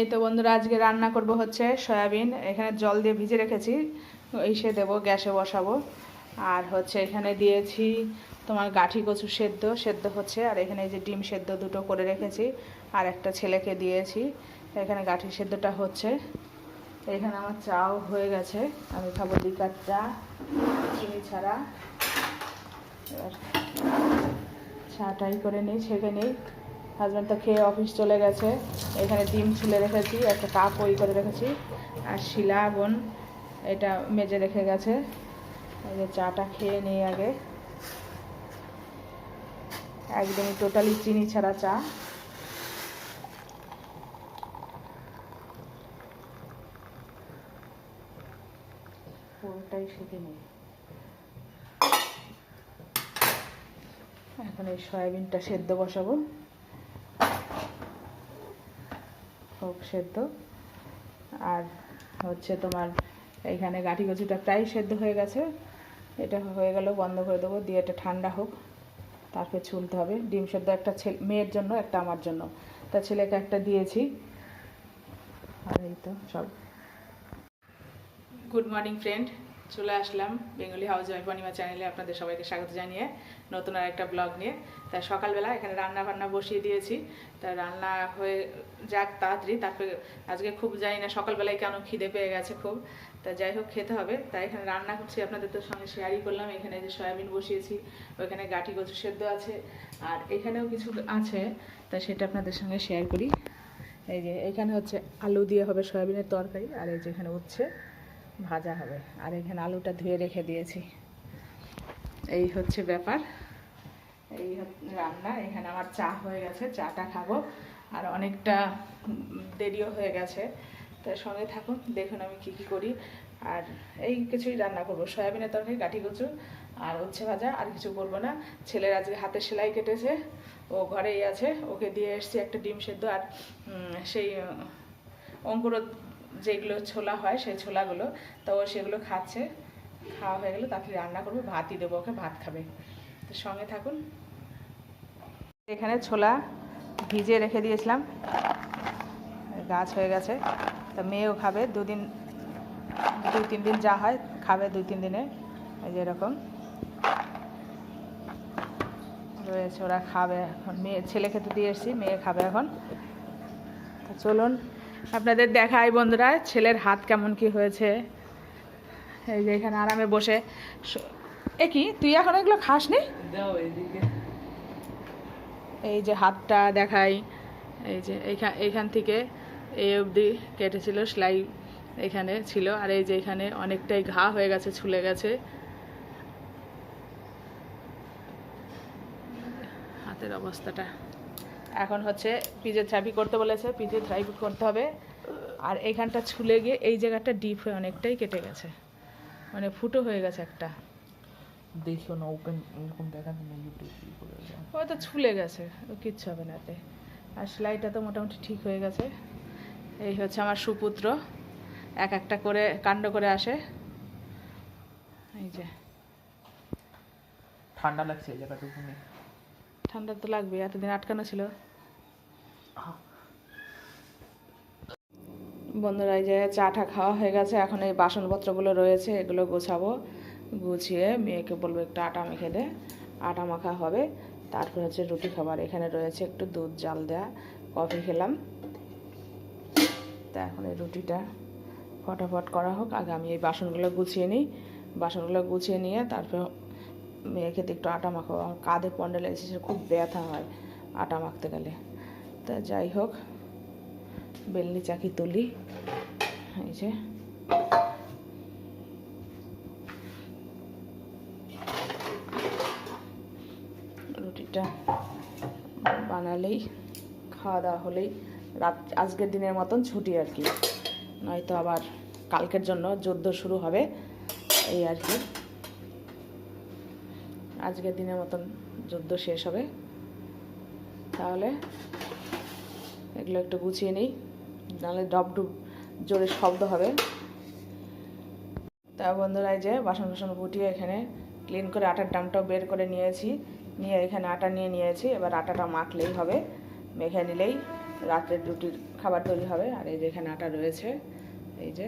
এই তো বন্ধুরা, আজকে রান্না করব হচ্ছে সয়াবিন। এখানে জল দিয়ে ভিজে রেখেছি ইসে দেবো, গ্যাসে বসাবো। আর হচ্ছে এখানে দিয়েছি তোমার গাঠি কচু সেদ্ধ সেদ্ধ হচ্ছে, আর এখানে যে ডিম সেদ্ধ দুটো করে রেখেছি। আর একটা ছেলেকে দিয়েছি, এখানে গাঠি সেদ্ধটা হচ্ছে। এখানে আমার চাও হয়ে গেছে, আমি খাব লিকার চা চিনি ছাড়া। এবার চাটাই করে নিই, ছেঁকে নিই। হাজব্যান্ড তো খেয়ে অফিস চলে গেছে। এখানে ডিম ছুলে রেখেছি, একটা কাপ ওই করে রেখেছি। আর শিলা বোন এটা মেজে রেখে গেছে। এই যে চাটা খেয়ে নিই আগে। একদমই টোটালি চিনি ছাড়া চা। পুরোটাই শিখে নিই। এখন এই সয়াবিনটা সেদ্ধ বসাবো। হোক সেদ্ধ। আর হচ্ছে তোমার এইখানে গাঠি কচুটা প্রায় সেদ্ধ হয়ে গেছে। এটা হয়ে গেল বন্ধ করে দেবো, দিয়ে এটা ঠান্ডা হোক। তারপরে ছুলতে হবে। ডিম সেদ্ধ একটা ছেলে, মেয়ের জন্য, একটা আমার জন্য। তা ছেলেকে একটা দিয়েছি। আর এই তো সব। গুড মর্নিং ফ্রেন্ড চলে আসলাম বেঙ্গলি হাউস ওয়াইফ অনিমা চ্যানেলে আপনাদের সবাইকে স্বাগত জানিয়ে নতুন আর একটা ব্লগ নিয়ে। তাই সকালবেলা এখানে রান্না বান্না বসিয়ে দিয়েছি। তা রান্না হয়ে যাক তাড়াতাড়ি, তারপরে আজকে খুব জানি না সকালবেলায় কেন খিদে পেয়ে গেছে খুব। তা যাই হোক, খেতে হবে। তাই এখানে রান্না করছি, আপনাদের তো সঙ্গে শেয়ারই করলাম। এখানে যে সয়াবিন বসিয়েছি, ওইখানে গাঠি কচু সেদ্ধ আছে। আর এখানেও কিছু আছে, তা সেটা আপনাদের সঙ্গে শেয়ার করি। এই যে এখানে হচ্ছে আলু দিয়ে হবে সয়াবিনের তরকারি, আর এই যে এখানে উচ্ছে। ভাজা হবে। আর এখানে আলুটা ধুয়ে রেখে দিয়েছি। এই হচ্ছে ব্যাপার। এই রান্না। এখানে আমার চা হয়ে গেছে, চাটা খাব। আর অনেকটা দেরিও হয়ে গেছে। তার সঙ্গে থাকুন, দেখুন আমি কি কি করি। আর এই কিছুই রান্না করব। সয়াবিনের তরকারি, কাঠি কচু আর হচ্ছে ভাজা, আর কিছু করব না। ছেলের আজকে হাতে সেলাই কেটেছে, ও ঘরেই আছে। ওকে দিয়ে এসছি একটা ডিম সেদ্ধ, আর সেই অঙ্কুর যেগুলো ছোলা হয় সেই ছোলাগুলো, তো ও সেগুলো খাচ্ছে, খাওয়া হয়ে গেলে তাকে রান্না করব, ভাতই দেবো, ওকে ভাত খাবে। তো সঙ্গে থাকুন। এখানে ছোলা ভিজে রেখে দিয়েছিলাম, গাছ হয়ে গেছে, তা মেয়েও খাবে, দুদিন দুই তিন দিন যা হয় খাবে দুই তিন দিনে, এই যে এরকম। রয়েছে, ওরা খাবে এখন, মেয়ে ছেলে খেতে দিয়ে এসেছি, মেয়ে খাবে এখন। তো চলুন। আপনাদের দেখাই বন্ধুরা ছেলের হাত কেমন কি হয়েছে। এই যে এখানে আরামে বসে। এ কি তুই এখন এগুলো খাস নি এই যে হাতটা দেখাই এই যে এইখান এইখান থেকে এই অবধি কেটেছিল সেলাই এখানে ছিল আর এই যে এখানে অনেকটাই ঘা হয়ে গেছে ছুলে গেছে। হাতের অবস্থাটা। এখন হচ্ছে পিজের থেরাপি করতে বলেছে পিজের থেরাপি করতে হবে। আর এইখানটা ছুলে গিয়ে এই জায়গাটা ডিপ হয়ে অনেকটাই কেটে গেছে। মানে ফুটো হয়ে গেছে একটা। দেখিও না ওপেন এরকম দেখাতে না ইউটিউব করে যায়। তো ছুলে গেছে কিচ্ছু হবে না এতে। আর সেলাইটা তো মোটামুটি ঠিক হয়ে গেছে। এই হচ্ছে আমার সুপুত্র এক একটা করে কাণ্ড করে আসে। এই যে। ঠান্ডা লাগছে এই জায়গাটুকুনি ঠান্ডা তো লাগবে, এতদিন আটকানো ছিল। বন্ধুরা, এই যে চাটা খাওয়া হয়ে গেছে, এখন এই বাসনপত্রগুলো রয়েছে, এগুলো গোছাবো। গুছিয়ে মেয়েকে বলব একটু আটা মেখে দে, আটা মাখা হবে। তারপর হচ্ছে রুটি খাবার, এখানে রয়েছে একটু দুধ, জাল দেয়া, কফি খেলাম। তা এখন এই রুটিটা ফটাফট করা হোক, আগে আমি এই বাসনগুলো গুছিয়ে নিই। বাসনগুলো গুছিয়ে নিয়ে তারপর মেয়েকে তো একটু আটা মাখো আমার কাঁধে এসেছে খুব ব্যথা হয় আটা মাখতে গেলে। তা যাই হোক, বেলনি চাকি তুলি। এই যে। রুটিটা বানালেই খাওয়া দাওয়া হলেই রাত, আজকের দিনের মতন ছুটি আর কি। নয়তো আবার কালকের জন্য যুদ্ধ শুরু হবে, এই আর কি। আজকের দিনের মতন যুদ্ধ শেষ হবে। তাহলে এগুলো একটু গুছিয়ে নিই, নাহলে ডব ডুব জোরে শব্দ হবে। তা বন্ধুরা, এই যে বাসন বাসন গুটিয়ে এখানে ক্লিন করে আটার ডামটাও বের করে নিয়েছি। নিয়ে এখানে আটা নিয়ে নিয়েছি, এবার আটাটা মাখলেই হবে, মেখে নিলেই রাত্রের রুটির খাবার তৈরি হবে। আর এই যে এখানে আটা রয়েছে, এই যে,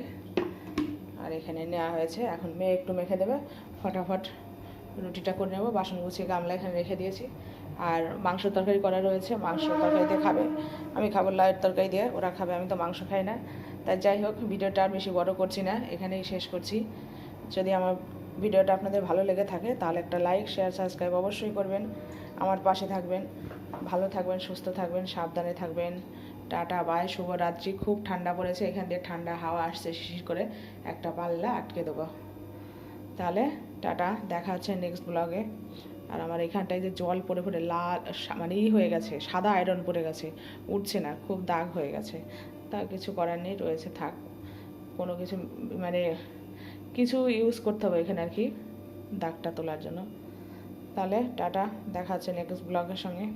আর এখানে নেওয়া হয়েছে। এখন মেয়ে একটু মেখে দেবে, ফটাফট রুটিটা করে নেব, বাসন গুছিয়ে গামলা এখানে রেখে দিয়েছি। আর মাংস তরকারি করা রয়েছে, মাংস তরকারি দিয়ে খাবে। আমি খাব লাইট তরকারি দিয়ে, ওরা খাবে, আমি তো মাংস খাই না। তাই যাই হোক, ভিডিওটা আর বেশি বড় করছি না, এখানেই শেষ করছি। যদি আমার ভিডিওটা আপনাদের ভালো লেগে থাকে, তাহলে একটা লাইক, শেয়ার, সাবস্ক্রাইব অবশ্যই করবেন। আমার পাশে থাকবেন। ভালো থাকবেন, সুস্থ থাকবেন, সাবধানে থাকবেন। টাটা, বাই, শুভরাত্রি। খুব ঠান্ডা পড়েছে, এখান দিয়ে ঠান্ডা হাওয়া আসছে শিশির করে। একটা পাল্লা আটকে দেবো। তাহলে টাটা, দেখা হচ্ছে নেক্সট ব্লগে আর আমার এখানটায় যে জল পড়ে পড়ে, লাল মানে ই হয়ে গেছে, সাদা আয়রন পড়ে গেছে, উঠছে না, খুব দাগ হয়ে গেছে। তা কিছু করার নেই, রয়েছে, থাক। কোনো কিছু মানে কিছু ইউজ করতে হবে এখানে আর কি, দাগটা তোলার জন্য। তাহলে টাটা, দেখা হচ্ছে নেক্সট ব্লগের সঙ্গে।